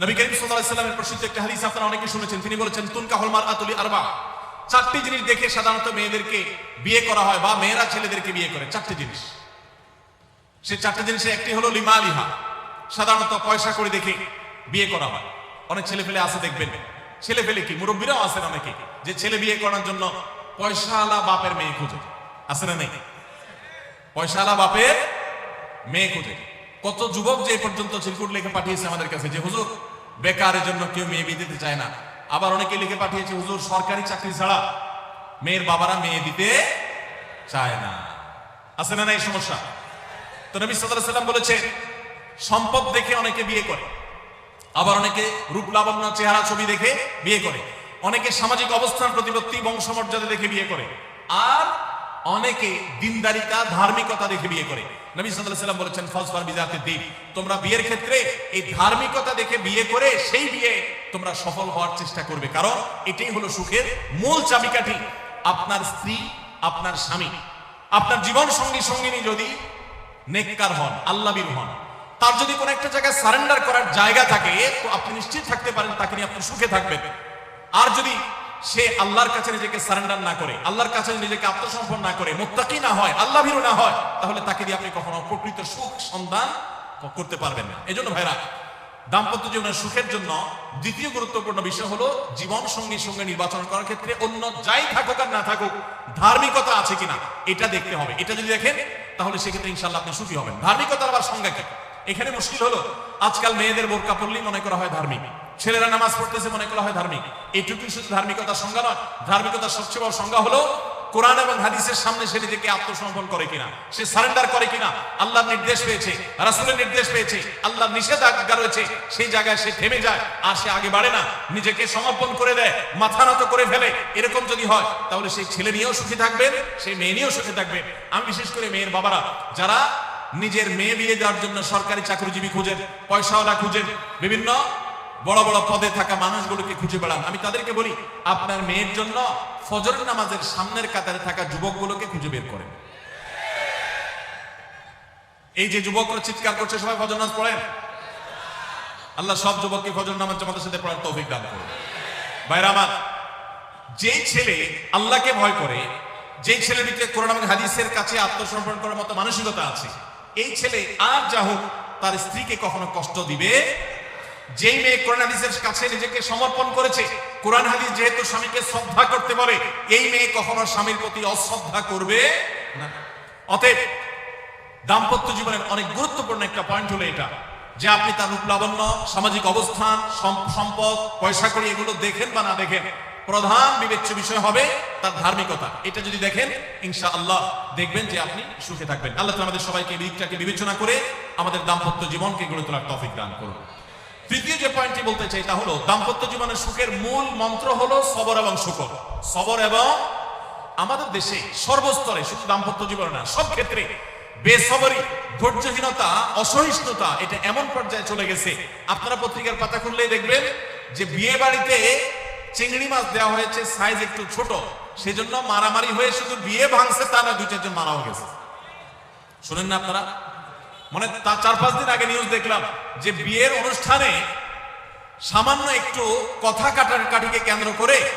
নবী করিম সাল্লাল্লাহু আলাইহি সাল্লামের প্রসিদ্ধ একটা হাদিস আপনারা অনেকে শুনেছেন। তিনি বলেছেন, তুনকা হলমার আতুলি আরবা। চারটি জিনিস দেখে সাধারণত মেয়েদেরকে বিয়ে করা হয় বা মেয়েরা ছেলেদেরকে বিয়ে করে। চারটি জিনিস। সে চারটি জিনিসে একটি হলো লিমা লিহা সাধারণত পয়সা করে দেখে বিয়ে করা হয়। অনেক ছেলে ফেলে আছে, দেখবেন। ছেলে ফেলে কি? মুরব্বীরাও আছেন অনেকে যে ছেলে বিয়ে করার জন্য পয়সাওয়ালা বাপের মেয়ে খুঁজে। আছে না নেই? পয়সাওয়ালা বাপের মেয়ে খুঁজে। কত যুবক যে পর্যন্ত চিরকুট লিখে পাঠিয়েছে আমাদের কাছে, যে হুজুর বেকারের জন্য কেউ মেয়ে বিয়ে দিতে চায় না। আবার অনেকে লিখে পাঠিয়েছে, হুজুর, সরকারি চাকরি ছাড়া মেয়ের বাবারা মেয়ে দিতে চায় না। আছে না না এই সমস্যা? তো নবী সাল্লাম বলেছে সম্পদ দেখে অনেকে বিয়ে করে, আবার অনেকে রূপ লাবণ্য চেহারা ছবি দেখে বিয়ে করে, অনেকে সামাজিক অবস্থান প্রতিপত্তি বংশমর্যাদা দেখে বিয়ে করে, আর অনেকে দিনদারিতা ধার্মিকতা দেখে বিয়ে করে। নবী সাল্লাল্লাহু আলাইহি সাল্লাম বলেছেন ফজফার বিজাতে দিন তোমরা বিয়ের ক্ষেত্রে এই ধার্মিকতা দেখে বিয়ে করে সেই বিয়ে তোমরা সফল হওয়ার চেষ্টা করবে। কারণ এটাই হলো সুখের মূল চাবিকাঠি। আপনার স্ত্রী, আপনার স্বামী, আপনার জীবন সঙ্গী, সঙ্গিনী যদি নেককার হন, আল্লাহবীর হন, তার যদি কোনো একটা জায়গায় সারেন্ডার করার জায়গা থাকে, তো আপনি নিশ্চিত থাকতে পারেন, তাকে নিয়ে আপনি সুখে থাকবেন। আর যদি সে আল্লাহর কাছে নিজেকে সারেন্ডার না করে, আল্লাহর কাছে নিজেকে আত্মসমর্পণ না করে, মুত্তাকি না হয়, আল্লাহ ভীরু না হয়, তাহলে তাকে দিয়ে আপনি কখনো প্রকৃত সুখ সন্ধান করতে পারবেন না। এজন্য ভাইরা, দাম্পত্য জীবনের সুখের জন্য দ্বিতীয় গুরুত্বপূর্ণ বিষয় হলো জীবন সঙ্গী সঙ্গে নির্বাচন করার ক্ষেত্রে অন্য যাই থাকুক আর না থাকুক, ধার্মিকতা আছে কিনা, এটা দেখতে হবে। এটা যদি দেখেন, তাহলে সেক্ষেত্রে ইনশাল্লাহ আপনি সুখী হবেন। ধার্মিকতার আবার কি? এখানে মুশকিল হলো, আজকাল মেয়েদের বোরকা পড়লেই মনে করা হয় ধার্মিক। ছেলেরা নামাজ পড়তেছে মনে করা হয় ধার্মিক। এইটুকুই শুধু ধার্মিকতার সংজ্ঞা নয়। ধার্মিকতার সবচেয়ে বড় সংজ্ঞা হলো, কোরআন এবং হাদিসের সামনে সে নিজেকে আত্মসমর্পণ করে কিনা, সে সারেন্ডার করে কিনা, আল্লাহর নির্দেশ পেয়েছে, রাসূলের নির্দেশ পেয়েছে, আল্লাহর নিষেধাজ্ঞা রয়েছে, সেই জায়গায় সে থেমে যায়, আর সে আগে বাড়ে না। নিজেকে সমর্পণ করে দেয়, মাথা নত করে ফেলে, এরকম যদি হয়, তাহলে সেই ছেলে নিয়েও সুখী থাকবেন, সেই মেয়ে নিয়েও সুখী থাকবেন। আমি বিশেষ করে মেয়ের বাবারা, যারা নিজের মেয়ে বিয়ে দেওয়ার জন্য সরকারি চাকরিজীবী খুঁজেন, পয়সাওয়ালা খুঁজেন, বিভিন্ন বড় বড় পদে থাকা মানুষগুলোকে খুঁজে বেড়ান। আমি তাদেরকে বলি, আপনার মেয়ের জন্য ফজর নামাজের সামনের কাতারে থাকা যুবকগুলোকে খুঁজে বের করেন। এই যে যুবকরা চিৎকার করছে, সবাই ফজর নামাজ পড়েন। আল্লাহ সব যুবককে ফজর নামাজ জামাতের সাথে পড়ার তৌফিক দান করুন। বাইরে আমার, যেই ছেলে আল্লাহকে ভয় করে, যেই ছেলের ভিতরে কোরআন এবং হাদিসের কাছে আত্মসমর্পণ করার মতো মানসিকতা আছে, এই ছেলে আর যা হোক, তার স্ত্রীকে কখনো কষ্ট দিবে যেই মেয়ে কোরআন হাদিসের কাছে নিজেকে সমর্পণ করেছে, কোরআন হাদিস যেহেতু স্বামীকে শ্রদ্ধা করতে বলে, এই মেয়ে কখনো স্বামীর প্রতি অশ্রদ্ধা করবে না। অতএব দাম্পত্য জীবনের অনেক গুরুত্বপূর্ণ একটা পয়েন্ট হলো এটা, যে আপনি তার রূপ লাবণ্য, সামাজিক অবস্থান সম্পদ, পয়সা করি এগুলো দেখেন বা না দেখেন, প্রধান বিবেচ্য বিষয় হবে তার ধার্মিকতা। এটা যদি দেখেন ইনশা আল্লাহ দেখবেন যে আপনি সুখে থাকবেন। আল্লাহ আমাদের সবাইকে এই দিকটাকে বিবেচনা করে আমাদের দাম্পত্য জীবনকে গড়ে তোলার তফিক দান করুন। তৃতীয় যে পয়েন্টটি বলতে চাই তা হলো, দাম্পত্য জীবনের সুখের মূল মন্ত্র হলো সবর এবং শুকর সবর এবং আমাদের দেশে সর্বস্তরে শুধু দাম্পত্য জীবনে না, সব ক্ষেত্রে বেসবরি ধৈর্যহীনতা, অসহিষ্ণুতা, এটা এমন পর্যায়ে চলে গেছে। আপনারা পত্রিকার পাতা খুললেই দেখবেন যে বিয়ে বাড়িতে চিংড়ি মাছ দেওয়া হয়েছে সাইজ একটু ছোট, সেজন্য মারামারি হয়ে শুধু বিয়ে ভাঙছে, তা না দুই চারজন মারাও গেছে। শুনেন না আপনারা? মানে চার, পাঁচ দিন আগে নিউজ দেখলাম যে বিয়ের অনুষ্ঠানে সামান্য একটু কথা কাটার কাঠিকে কেন্দ্র করে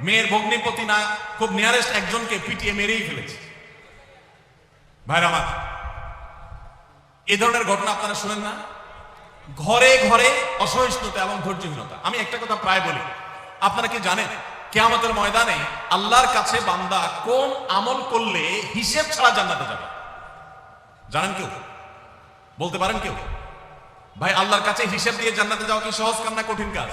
মেয়ের ভগ্নিপতি না, খুব নিয়ারেস্ট একজনকে পিটিয়ে মেরেই ফেলেছে। ভাইরা এ ধরনের ঘটনা আপনারা শুনেন না? ঘরে ঘরে অসহিষ্ণুতা এবং ধৈর্যহীনতা। আমি একটা কথা প্রায় বলি, আপনারা কি জানেন কে কেয়ামতের ময়দানে আল্লাহর কাছে বান্দা কোন আমল করলে হিসেব ছাড়া জান্নাতে যাবে? জানেন কেউ? বলতে পারেন কেউ? ভাই, আল্লাহর কাছে হিসেব দিয়ে জান্নাতে যাওয়া কি সহজ কাম না কঠিন কাজ?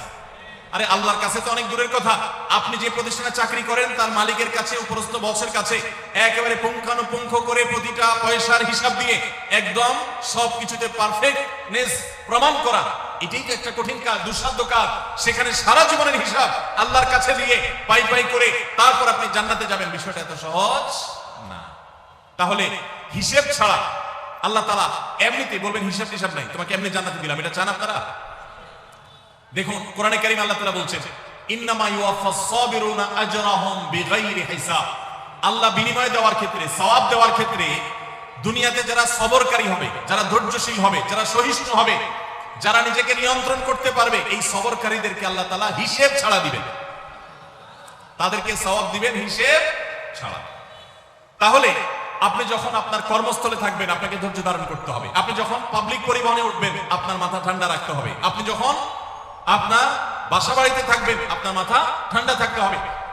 আরে, আল্লাহর কাছে তো অনেক দূরের কথা। আপনি যে প্রতিষ্ঠানে চাকরি করেন, তার মালিকের কাছে, উপরস্থ বসের কাছে, একেবারে পুঙ্খানুপুঙ্খ করে প্রতিটা পয়সার হিসাব দিয়ে একদম সব কিছুতে পারফেক্টনেস প্রমাণ করা, এটাই তো একটা কঠিন কাজ, দুঃসাধ্য কাজ। সেখানে সারা জীবনের হিসাব আল্লাহর কাছে দিয়ে পাই পাই করে তারপর আপনি জান্নাতে যাবেন। বিষয়টা এত সহজ না। তাহলে হিসেব ছাড়া আল্লাহ তালা এমনিতে বলবেন, হিসাব টিসাব নাই। তোমাকে এমনি জান্নাতে দিলাম। এটা চান আপনারা? দেখুন, কোরআনে কারিম আল্লাহ তালা বলছেন, ইন্নামা হিসাব। আল্লাহ বিনিময় দেওয়ার ক্ষেত্রে, সওয়াব দেওয়ার ক্ষেত্রে দুনিয়াতে যারা সবরকারী হবে, যারা ধৈর্যশীল হবে, যারা সহিষ্ণু হবে, যারা নিজেকে নিয়ন্ত্রণ করতে পারবে, এই সবরকারীদেরকে আল্লাহ তালা হিসেব ছাড়া দিবেন। তাদেরকে সওয়াব দিবেন, হিসেব ছাড়া। তাহলে আপনি যখন আপনার কর্মস্থলে থাকবেন, আপনাকে ধৈর্য ধারণ করতে হবে। আপনি যখন পাবলিক পরিবহনে উঠবেন, আপনার মাথা ঠান্ডা রাখতে হবে। আপনি যখন আপনার বাসা বাড়িতে থাকবেন, আপনার মাথা ঠান্ডা থাকতে হবে।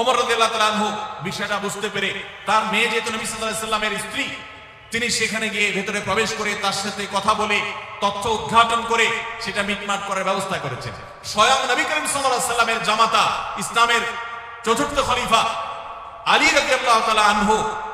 ওমর রাদিয়াল্লাহু বিষয়টা বুঝতে পেরে তার মেয়ে যেহেতু নবী সাল্লামের স্ত্রী, তিনি সেখানে গিয়ে ভেতরে প্রবেশ করে তার সাথে কথা বলে তথ্য উদ্ঘাটন করে সেটা মিটমাট করার ব্যবস্থা করেছেন। স্বয়ং নবী করিম সাল্লামের জামাতা ইসলামের চতুর্থ খলিফা আলী রাদিয়াল্লাহু তালা আনহু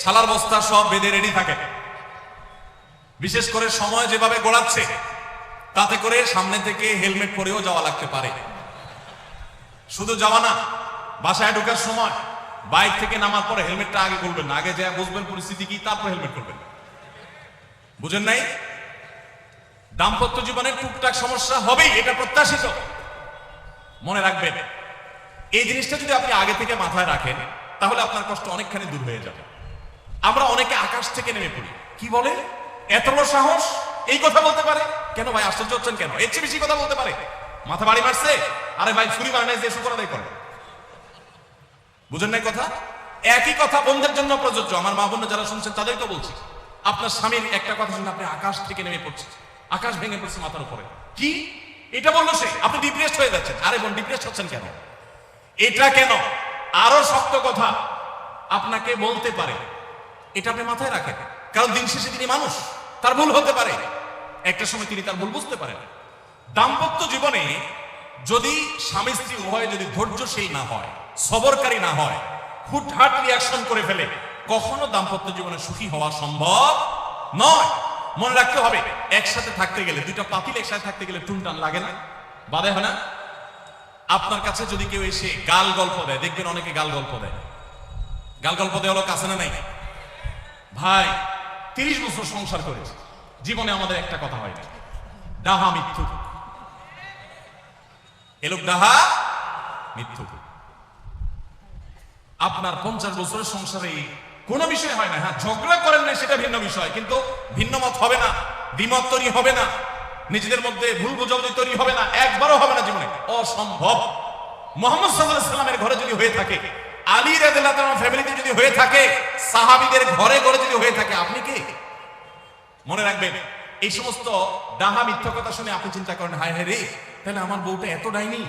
ছালার বস্তা সব বেঁধে রেডি থাকে। বিশেষ করে সময় যেভাবে গড়াচ্ছে, তাতে করে সামনে থেকে হেলমেট পরেও যাওয়া লাগতে পারে। শুধু যাওয়া না, বাসায় ঢোকার সময় বাইক থেকে নামার পরে হেলমেটটা আগে খুলবেন না, আগে যা বুঝবেন পরিস্থিতি কি, তারপর হেলমেট করবেন বুঝেন নাই? দাম্পত্য জীবনে টুকটাক সমস্যা হবেই, এটা প্রত্যাশিত। মনে রাখবেন, এই জিনিসটা যদি আপনি আগে থেকে মাথায় রাখেন, তাহলে আপনার কষ্ট অনেকখানি দূর হয়ে যাবে। আমরা অনেকে আকাশ থেকে নেমে পড়ি। কি বলে? এত বড় সাহস? এই কথা বলতে পারে? কেন ভাই, আশ্চর্য হচ্ছেন কেন? এর চেয়ে বেশি কথা বলতে পারে? মাথা বাড়ি মারছে আরে ভাই, ছুরি মার নাই যে শুকর আদায় করে বুঝেন নাই কথা? একই কথা বোনদের জন্য প্রযোজ্য। আমার মা বোন যারা শুনছেন তাদেরকে বলছি। আপনার স্বামীর একটা কথা শুনে আপনি আকাশ থেকে নেমে পড়ছে আকাশ ভেঙে পড়ছে মাথার উপরে। কি? এটা বলল সে? আপনি ডিপ্রেসড হয়ে যাচ্ছেন। আরে বোন ডিপ্রেসড হচ্ছেন কেন? এটা কেন? আরও শক্ত কথা। আপনাকে বলতে পারে। এটা আপনি মাথায় রাখেন। কারণ দিন শেষে তিনি মানুষ, তার ভুল হতে পারে। একটা সময় তিনি তার ভুল বুঝতে পারেন। দাম্পত্য জীবনে যদি স্বামী স্ত্রী উভয় যদি ধৈর্যশীল না হয়, সবরকারী না হয়, হুটহাট রিয়াকশন করে ফেলে, কখনো দাম্পত্য জীবনে সুখী হওয়া সম্ভব নয়। মনে রাখতে হবে, একসাথে থাকতে গেলে, দুইটা পাতিল একসাথে থাকতে গেলে টুনটান লাগে না। বাধে হয় না? আপনার কাছে যদি কেউ এসে গাল গল্প দেয়, দেখবেন অনেকে গাল গল্প দেয়। গাল গল্প দেওয়া লোক আছে না নাই? ভাই, তিরিশ বছর সংসার করেছে জীবনে আমাদের একটা কথা হয় না ডাহা মিথ্যু এলোক ডাহা মিথ্যু আপনার পঞ্চাশ বছরের সংসারে কোনো বিষয় হয় না। হ্যাঁ ঝগড়া করেন না, সেটা ভিন্ন বিষয়। কিন্তু ভিন্ন মত হবে না, দ্বিমত তৈরি হবে না, নিজেদের মধ্যে ভুল বোঝাবুঝি তৈরি হবে না, একবারও হবে না জীবনে। অসম্ভব। মোহাম্মদ সাল্লাহ সাল্লামের ঘরে যদি হয়ে থাকে আলী রাদিল্লাহ ফ্যামিলিতে যদি হয়ে থাকে, সাহাবিদের ঘরে ঘরে যদি হয়ে থাকে, আপনি কি? মনে রাখবেন, এই সমস্ত ডাহা মিথ্যা কথা শুনে আপনি চিন্তা করেন, হায় হায় রে, তাহলে আমার বউটা এত ডাইনি?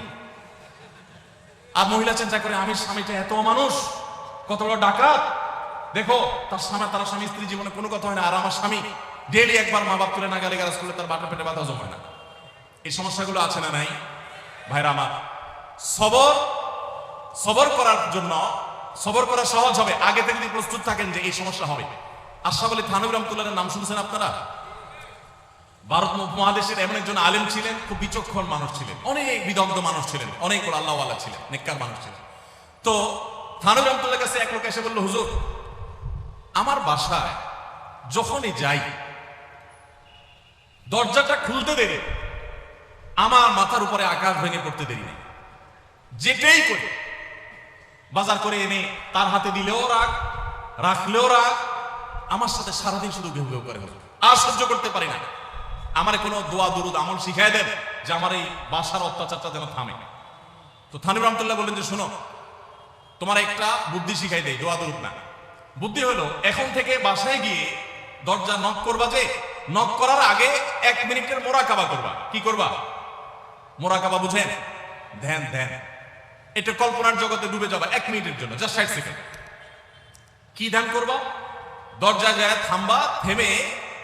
আর মহিলা চিন্তা করে আমি স্বামীটা এত মানুষ কত বড় ডাকাত। দেখো, তার স্বামী তার স্বামী স্ত্রী জীবনে কোনো কথা হয় না, আর আমার স্বামী ডেলি একবার মা বাপ তুলে না গালি গালাজ করলে তার বাটা পেটে বাধা জমায় না। এই সমস্যাগুলো আছে না নাই? ভাইরা আমার, সবর সবর করার জন্য, সবর করা সহজ হবে। আগে থেকে যদি প্রস্তুত থাকেন যে এই সমস্যা হবে। আশরাফ আলী থানবী নাম শুনছেন আপনারা? ভারত মহাদেশের এমন একজন আলেম ছিলেন, খুব বিচক্ষণ মানুষ ছিলেন। অনেক বিদগ্ধ মানুষ ছিলেন, অনেক আল্লাহওয়ালা ছিলেন, নেককার মানুষ ছিলেন। তো থানবী রহমতুল্লাহ কাছে এক লোক এসে বলল, হুজুর, আমার বাসায় যখনই যাই, দরজাটা খুলতে দেরি। আমার মাথার উপরে আকাশ ভেঙে পড়তে দেরি নেই। যেটাই করি বাজার করে এনে তার হাতে দিলেও রাগ, রাখলেও রাগ, আমার সাথে সারাদিন শুধু ঘেউ ঘেউ করে হলো আর সহ্য করতে পারি না। আমার কোনো দোয়া, দুরুদ, আমল শিখাই দেন যে আমার এই বাসার অত্যাচারটা যেন থামে। তো থানিব রহমতুল্লাহ বললেন যে, শোনো, তোমার একটা বুদ্ধি শিখাই দেয় দোয়া, দুরুদ না। বুদ্ধি হলো, এখন থেকে বাসায় গিয়ে দরজা নক করবা যে নক করার আগে এক মিনিটের মোরাকাবা করবা। কি করবা? মোরাকাবা বুঝেন? ধ্যান ধ্যান। এটা কল্পনার জগতে ডুবে যাবা এক মিনিটের জন্য জাস্ট ষাট সেকেন্ড কি ধ্যান করবা? দরজা যায়, থামবা, থেমে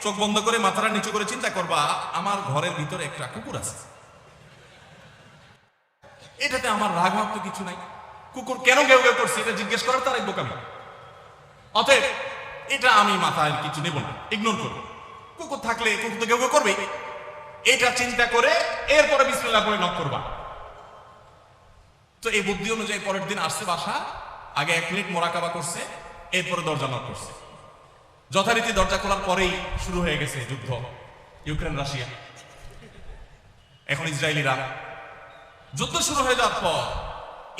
চোখ বন্ধ করে মাথাটা নিচু করে চিন্তা করবা, আমার ঘরের ভিতরে একটা কুকুর আছে। এটাতে আমার রাগ ভাব তো কিছু নাই। কুকুর কেন গেউ গেউ করছে, এটা জিজ্ঞেস করার তার এক বোকামি অতএব, এটা আমি মাথায় কিছু নেব না ইগনোর করব। কুকুর থাকলে কুকুর তো কেউ কেউ করবে এটা চিন্তা করে, এরপরে বিসমিল্লাহ করে নক করবা। তো এই বুদ্ধি অনুযায়ী পরের দিন আসছে বাসা, আগে এক মিনিট মোরাকাবা করছে, এরপরে দরজা নক করছে। যথারীতি দরজা খোলার পরেই শুরু হয়ে গেছে যুদ্ধ, ইউক্রেন, রাশিয়া। এখন ইসরায়েলিরা। যুদ্ধ শুরু হয়ে যাওয়ার পর,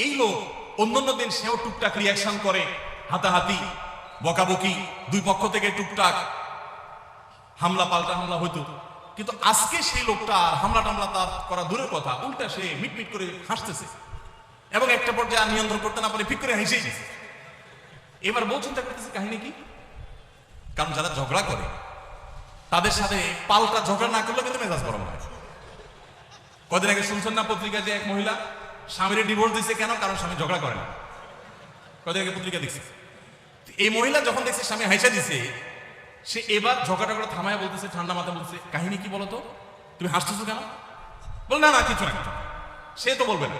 এই লোক অন্যান্য দিন সেও টুকটাক রিয়াকশন করে, হাতাহাতি, বকাবকি, দুই পক্ষ থেকে টুকটাক হামলা, পাল্টা হামলা হইতো। কিন্তু আজকে সেই লোকটা হামলা টামলা তার করা দূরের কথা, উল্টা সে মিটমিট করে হাসতেছে। এবং একটা পর্যায়ে আর নিয়ন্ত্রণ করতে না পারে ঠিক করে হেসেই দিছে। এবার বউ চিন্তা করতেছে, কাহিনী কি? কারণ যারা ঝগড়া করে, তাদের সাথে পাল্টা ঝগড়া না করলে কিন্তু মেজাজ গরম হয়। কদিন আগে শুনছেন না পত্রিকা যে এক মহিলা স্বামীর ডিভোর্স দিছে কেন? কারণ স্বামী ঝগড়া করে না। কদিন আগে পত্রিকা দেখছে। এই মহিলা যখন দেখছে স্বামী হাইসা দিছে, সে এবার ঝগড়া করে থামায় বলতেছে, ঠান্ডা মাথা বলছে কাহিনী কি বলতো? তুমি হাসতেছো কেন? বল, না না, কিছু না। সে তো বলবে না।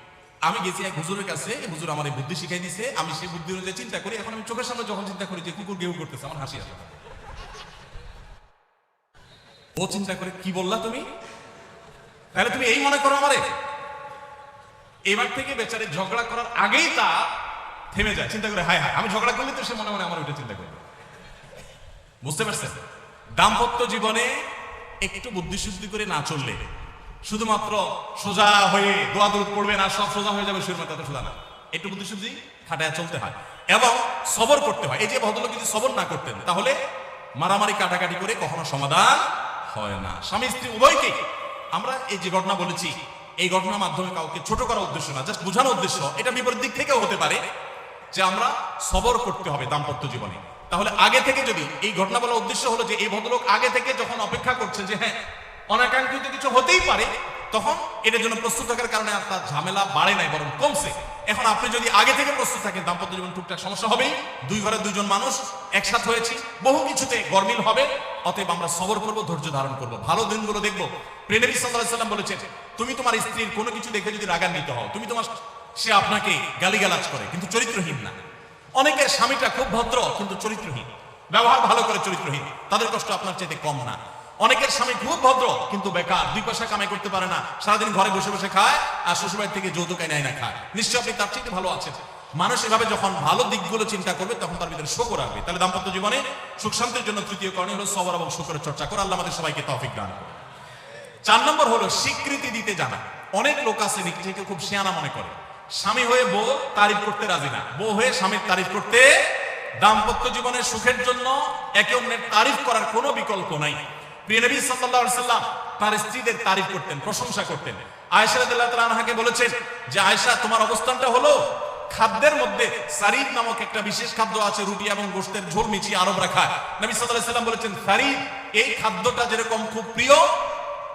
আমি গেছি এক হুজুরের কাছে হুজুর আমার এই বুদ্ধি শিখাই দিছে, আমি সেই বুদ্ধি অনুযায়ী চিন্তা করি, এখন আমি চোখের সামনে যখন চিন্তা করি যে কুকুর গেউ করতেছে, আমার হাসি আসে। ও চিন্তা করে, কি বললা তুমি? তাহলে তুমি এই মনে করো আমারে? এবার থেকে বেচারে ঝগড়া করার আগেই তা থেমে যায়, চিন্তা করে, হায় হায়, আমি ঝগড়া করলে তো সে মনে মনে আমার ওইটা চিন্তা করবে। বুঝতে পারছেন? দাম্পত্য জীবনে একটু বুদ্ধিশুদ্ধি করে না চললে শুধুমাত্র সোজা হয়ে দোয়া দূর পড়বে না সব সোজা হয়ে যাবে সুর মাথা সোজা না। একটু বুদ্ধিশুদ্ধি খাটায় চলতে হয়। এবং সবর করতে হয়। এই যে ভদ্রলোক যদি সবর না করতেন, তাহলে মারামারি কাটাকাটি করে কখনো সমাধান হয় না। স্বামী, স্ত্রী উভয়কে আমরা এই যে ঘটনা বলেছি, এই ঘটনার মাধ্যমে কাউকে ছোট করার উদ্দেশ্য না জাস্ট বোঝানোর উদ্দেশ্য এটা বিপরীত দিক থেকেও হতে পারে যে আমরা সবর করতে হবে দাম্পত্য জীবনে। তাহলে আগে থেকে যদি এই ঘটনা বলার উদ্দেশ্য হলো যে এই ভদ্রলোক আগে থেকে যখন অপেক্ষা করছেন যে হ্যাঁ অনাকাঙ্ক্ষিত কিছু হতেই পারে, তখন এটার জন্য প্রস্তুত থাকার কারণে আপনার ঝামেলা বাড়ে নাই, বরং কমছে। এখন আপনি যদি আগে থেকে প্রস্তুত থাকেন, দাম্পত্য জীবন টুকটাক সমস্যা হবেই। দুই ঘরে দুইজন মানুষ, একসাথে হয়েছি, বহু কিছুতে গরমিল হবে, অতএব আমরা সবর করব, ধৈর্য ধারণ করব। ভালো দিনগুলো দেখব। প্রেনবী সাল্লাহ সাল্লাম বলেছেন, তুমি তোমার স্ত্রীর কোনো কিছু দেখে যদি রাগান্বিত হও, তুমি তোমার সে আপনাকে গালিগালাজ করে, কিন্তু চরিত্রহীন না। অনেকের স্বামীটা খুব ভদ্র, কিন্তু চরিত্রহীন। ব্যবহার ভালো করে চরিত্রহীন। তাদের কষ্ট আপনার চাইতে কম না। অনেকের স্বামী খুব ভদ্র, কিন্তু বেকার, দুই পয়সা কামাই করতে পারে না। সারাদিন ঘরে বসে বসে খায়, আর শ্বশুরবাড়ি থেকে যৌতুক এনে না খায়। নিশ্চয় আপনি তার চাইতে ভালো আছেন। মানুষ এভাবে যখন ভালো দিকগুলো চিন্তা করবে, তখন তার ভিতরে শোকর আসবে তাহলে দাম্পত্য জীবনে সুখ শান্তির জন্য তৃতীয় করণীয় হলো সবর এবং শুকরের চর্চা করে। আল্লাহ আমাদের সবাইকে তৌফিক দান করে চার নম্বর হলো স্বীকৃতি দিতে জানা। অনেক লোক আছে নিজেকে খুব শেয়ানা মনে করে। স্বামী হয়ে বউ তারিফ করতে রাজি না। বউ হয়ে স্বামীর তারিফ করতে দাম্পত্য জীবনের সুখের জন্য একে অন্যের তারিফ করার কোনো বিকল্প নাই। প্রিয় নবী সাল্লাল্লাহু আলাইহি সাল্লাম তার স্ত্রীদের তারিফ করতেন, প্রশংসা করতেন। তাআলা বলেছেন যে, আয়েশা, তোমার অবস্থানটা হলো খাদ্যের মধ্যে সারিদ নামক একটা বিশেষ খাদ্য আছে, রুটি এবং খায় নবী বলেছেন, সারিদ, এই খাদ্যটা যেরকম খুব প্রিয়,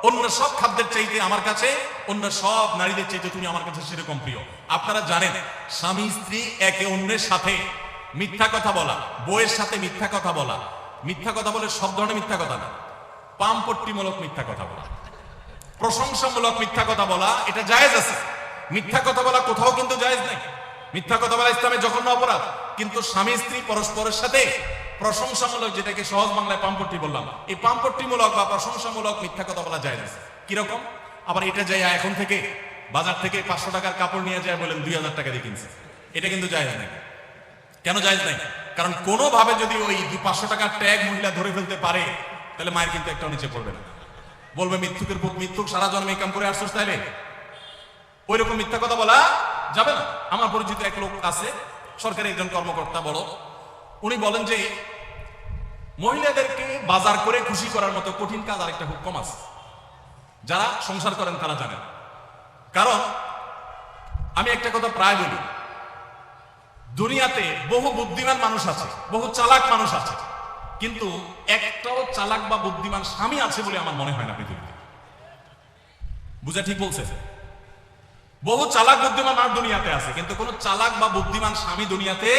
অন্য সব খাদ্যের চাইতে আমার কাছে, অন্য সব নারীদের চাইতে তুমি আমার কাছে সেরকম প্রিয়। আপনারা জানেন, স্বামী স্ত্রী একে অন্যের সাথে মিথ্যা কথা বলা বইয়ের সাথে মিথ্যা কথা বলা। মিথ্যা কথা বলে সব ধরনের মিথ্যা কথা না। পামপট্টিমূলক মিথ্যা কথা বলা। প্রশংসামূলক মিথ্যা কথা বলা, এটা জায়েজ আছে। মিথ্যা কথা বলা কোথাও কিন্তু জায়েজ নাই। মিথ্যা কথা বলা ইসলামে জঘন্য অপরাধ। কিন্তু স্বামী, স্ত্রী পরস্পরের সাথে প্রশংসামূলক যেটাকে সহজ বাংলায় পাম্পট্টি বললাম, এই পাম্পট্টিমূলক বা প্রশংসামূলক মিথ্যা কথা বলা জায়েজ আছে। কীরকম? আবার এটা যাই এখন থেকে, বাজার থেকে পাঁচশো টাকার কাপড় নিয়ে যায় বলেন দুই হাজার টাকা দিয়ে কিনছে। এটা কিন্তু জায়েজ নাই। কেন জায়েজ নাই? কারণ কোনোভাবে যদি ওই পাঁচশো টাকার ট্যাগ মহিলা ধরে ফেলতে পারে তাহলে মায়ের কিন্তু একটা নিচে পড়বে না। বলবে মিথ্যুকের পুত মিথ্যুক সারা জন্মে কাম করে আসছিস তাইলে? ওই রকম মিথ্যা কথা বলা যাবে না। আমার পরিচিত এক লোক আছে, সরকারি একজন কর্মকর্তা বড়। উনি বলেন যে, মহিলাদেরকে বাজার করে খুশি করার মতো কঠিন কাজ আরেকটা খুব কম আছে। যারা সংসার করেন তারা জানেন কারণ, আমি একটা কথা প্রায় বলি। দুনিয়াতে বহু বুদ্ধিমান মানুষ আছে, বহু চালাক মানুষ আছে। কিন্তু একটাও চালাক বা বুদ্ধিমান স্বামী আছে বলে আমার মনে হয় না পৃথিবীতে। বুঝা ঠিক বলছে? বহু চালাক বুদ্ধিমান মানুষ দুনিয়াতে আছে, কিন্তু কোন চালাক বা বুদ্ধিমান স্বামী দুনিয়াতে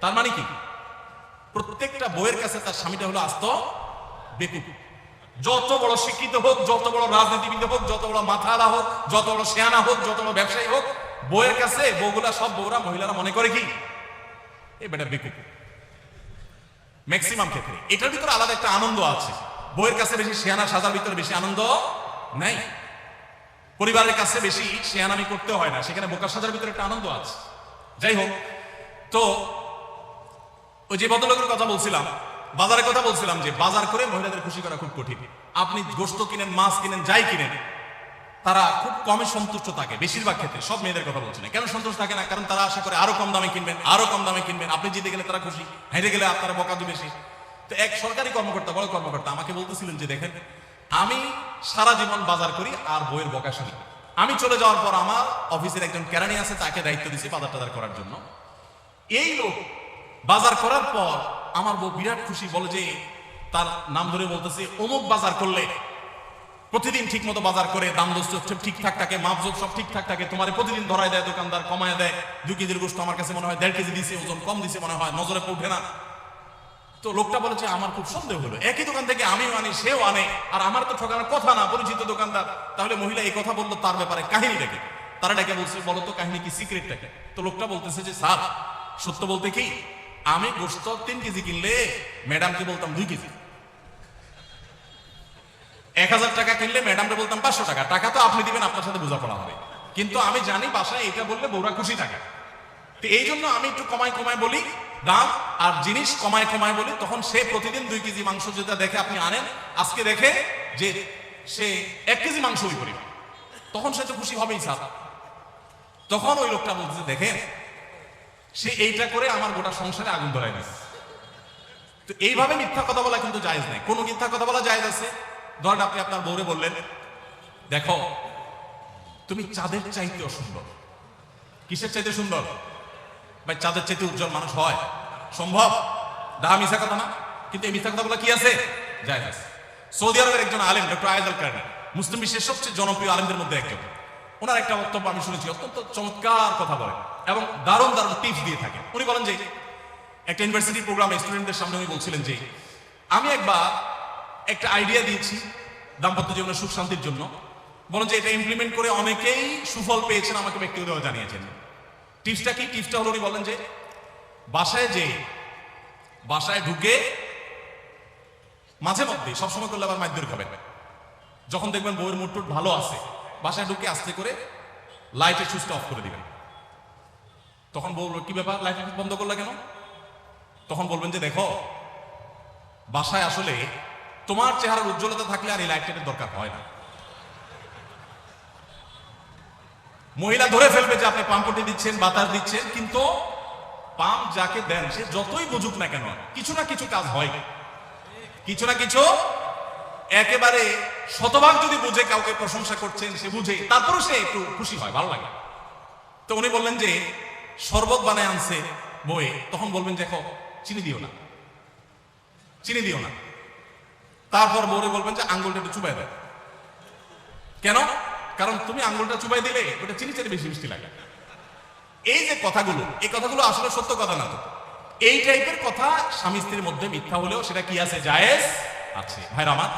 তার মানে কি? প্রত্যেকটা বইয়ের কাছে তার স্বামীটা হলো আস্ত, বেকুব। যত বড় শিক্ষিত হোক, যত বড় রাজনীতিবিদ হোক, যত বড় মাথালা হোক, যত বড় শেয়ানা হোক, যত বড় ব্যবসায়ী হোক, বইয়ের কাছে বউগুলা সব বউরা মহিলারা মনে করে কি? এ বেটা বেকুব। ম্যাক্সিমাম ক্ষেত্রে। এটার ভিতরে আলাদা একটা আনন্দ আছে। বইয়ের কাছে বেশি শেয়ানা সাজার ভিতরে বেশি আনন্দ নাই। পরিবারের কাছে বেশি শেয়ানামি করতে হয় না। সেখানে বোকা সাজার ভিতরে একটা আনন্দ আছে। যাই হোক, তো ওই যে ভদ্রলোকের কথা বলছিলাম, বাজারের কথা বলছিলাম যে বাজার করে মহিলাদের খুশি করা খুব কঠিন। আপনি গোস্ত কিনেন, মাছ কিনেন, যাই কিনেন তারা খুব কমে সন্তুষ্ট থাকে, বেশিরভাগ ক্ষেত্রে। সব মেয়েদের কথা বলছে না। কেন সন্তুষ্ট থাকে না? কারণ তারা আশা করে আরও কম দামে কিনবেন, আরও কম দামে কিনবেন। আপনি জিতে গেলে তারা খুশি, হেরে গেলে আপনারা বকাদু বেশি। তো এক সরকারি কর্মকর্তা, বড় কর্মকর্তা আমাকে বলতেছিলেন যে, দেখেন, আমি সারা জীবন বাজার করি আর বইয়ের বকা শুনি। আমি চলে যাওয়ার পর আমার অফিসের একজন কেরানি আছে, তাকে দায়িত্ব দিয়েছি বাজার টাজার করার জন্য। এই লোক বাজার করার পর আমার বউ বিরাট খুশি, বলে যে, তার নাম ধরে বলতেছে, অমুক বাজার করলে প্রতিদিন ঠিক মতো বাজার করে, দাম দোস্ত ঠিকঠাক থাকে, মাপজোক সব ঠিকঠাক থাকে, তোমার প্রতিদিন ধরায় দেয়, দোকানদার কমায় দেয়। দুই কেজির গোস্ত আমার কাছে মনে হয় দেড় কেজি দিছে, ওজন কম দিছে মনে হয়, নজরে পড়ে না। তো লোকটা বলেছে, আমার খুব সন্দেহ হলো। একই দোকান থেকে আমিও আনি, সেও আনে, আর আমার তো ঠকানোর কথা না, পরিচিত দোকানদার। তাহলে মহিলা এই কথা বলল, তার ব্যাপারে কাহিনীটাকে তারা ডেকে বলছে, বলো তো, কাহিনী কি সিক্রেটটাকে তো লোকটা বলতেছে যে, স্যার, সত্য বলতে কি, আমি গোস্ত তিন কেজি কিনলে ম্যাডামকে বলতাম দুই কেজি। এক হাজার টাকা কিনলে ম্যাডামকে বলতাম পাঁচশো টাকা। টাকা তো আপনি দিবেন, আপনার সাথে বোঝাপড়া হবে। কিন্তু আমি জানি বাসায় এটা বললে বউরা খুশি থাকে। তো এই জন্য আমি একটু কমায় কমায় বলি, দাম আর জিনিস কমায় কমায় বলি। তখন সে প্রতিদিন দুই কেজি মাংস যেটা দেখে আপনি আনেন, আজকে দেখে যে সে এক কেজি মাংস ওই পরিমাণ তখন সে তো খুশি হবেই স্যার। তখন ওই লোকটা বলতেছে দেখেন, সে এইটা করে আমার গোটা সংসারে আগুন ধরাই দিচ্ছে তো এইভাবে মিথ্যা কথা বলা কিন্তু জায়েজ নাই। কোনো মিথ্যা কথা বলা জায়েজ আছে? ধরেন আপনি আপনার বউরে বললেন, দেখো, তুমি চাঁদের চাইতেও সুন্দর। কিসের চাইতে সুন্দর? ভাই, চাঁদের চাইতে উজ্জ্বল মানুষ হয়। সম্ভব? ডাহা মিথ্যা কথা না? কিন্তু এই মিথ্যা কথা বলা কি আছে? আছে। সৌদি আরবের একজন আলেম, ডক্টর আয়াজ আল মুসলিম বিশ্বের সবচেয়ে জনপ্রিয় আলেমদের মধ্যে একজন। ওনার একটা বক্তব্য আমি শুনেছি, অত্যন্ত চমৎকার কথা বলেন এবং দারুণ দারুণ টিপস দিয়ে থাকে উনি বলেন যে, একটা ইউনিভার্সিটি প্রোগ্রামে স্টুডেন্টদের সামনে উনি বলছিলেন যে, আমি একবার একটা আইডিয়া দিয়েছি দাম্পত্য জীবনের সুখ শান্তির জন্য। বলুন যে এটা ইমপ্লিমেন্ট করে অনেকেই সুফল পেয়েছেন, আমাকে ব্যক্তিগতভাবে জানিয়েছেন। টিপসটা কি? টিপসটা হলো উনি বলেন যে, বাসায় যে, বাসায় ঢুকে মাঝে মধ্যে সবসময় করলে আবার মাইদ্যুর খাবেন যখন দেখবেন বউয়ের মুড টুট ভালো আছে, বাসায় ঢুকে আস্তে করে লাইটের সুইচটা অফ করে দিবেন। তখন বলব, কি ব্যাপার? লাইট বন্ধ করলা কেন? তখন বলবেন যে, দেখো, বাসায় আসলে তোমার চেহারার উজ্জ্বলতা থাকলে আর এই লাইটের দরকার হয় না। মহিলা ধরে ফেলবে যে আপনি পাম্পটি দিচ্ছেন, বাতাস দিচ্ছেন, কিন্তু পাম্প যাকে দেন, সে যতই বুঝুক না কেন, কিছু না কিছু কাজ হয়। কিছু না কিছু একেবারে শতভাগ যদি বুঝে কাউকে প্রশংসা করছেন, সে বুঝে তারপরে সে একটু খুশি হয়, ভালো লাগে। তো উনি বললেন যে, শরবত বানায় আনছে বয়ে তখন বলবেন দেখো, চিনি দিও না। চিনি দিও না। তারপর বউরে বলবেন যে আঙ্গুলটা একটু চুবাই দেয় কেন? কারণ তুমি আঙ্গুলটা চুবাই দিলে ওটা চিনি চেয়ে বেশি মিষ্টি লাগে। এই যে কথাগুলো, এই কথাগুলো আসলে সত্য কথা না তো। এই টাইপের কথা স্বামী স্ত্রীর মধ্যে মিথ্যা হলেও সেটা কি আছে? জায়েজ আছে। ভাইরা আমার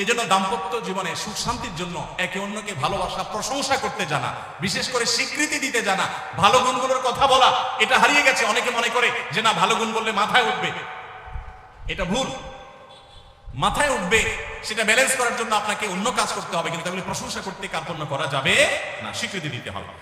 এই জন্য দাম্পত্য জীবনে সুখ শান্তির জন্য একে অন্যকে ভালোবাসা, প্রশংসা করতে জানা, বিশেষ করে স্বীকৃতি দিতে জানা, ভালো গুণগুলোর কথা বলা, এটা হারিয়ে গেছে। অনেকে মনে করে যে না, ভালো গুণ বললে মাথায় উঠবে। এটা ভুল। মাথায় উঠবে, সেটা ব্যালেন্স করার জন্য আপনাকে অন্য কাজ করতে হবে, কিন্তু প্রশংসা করতে কার্পণ্য করা যাবে না, স্বীকৃতি দিতে হবে।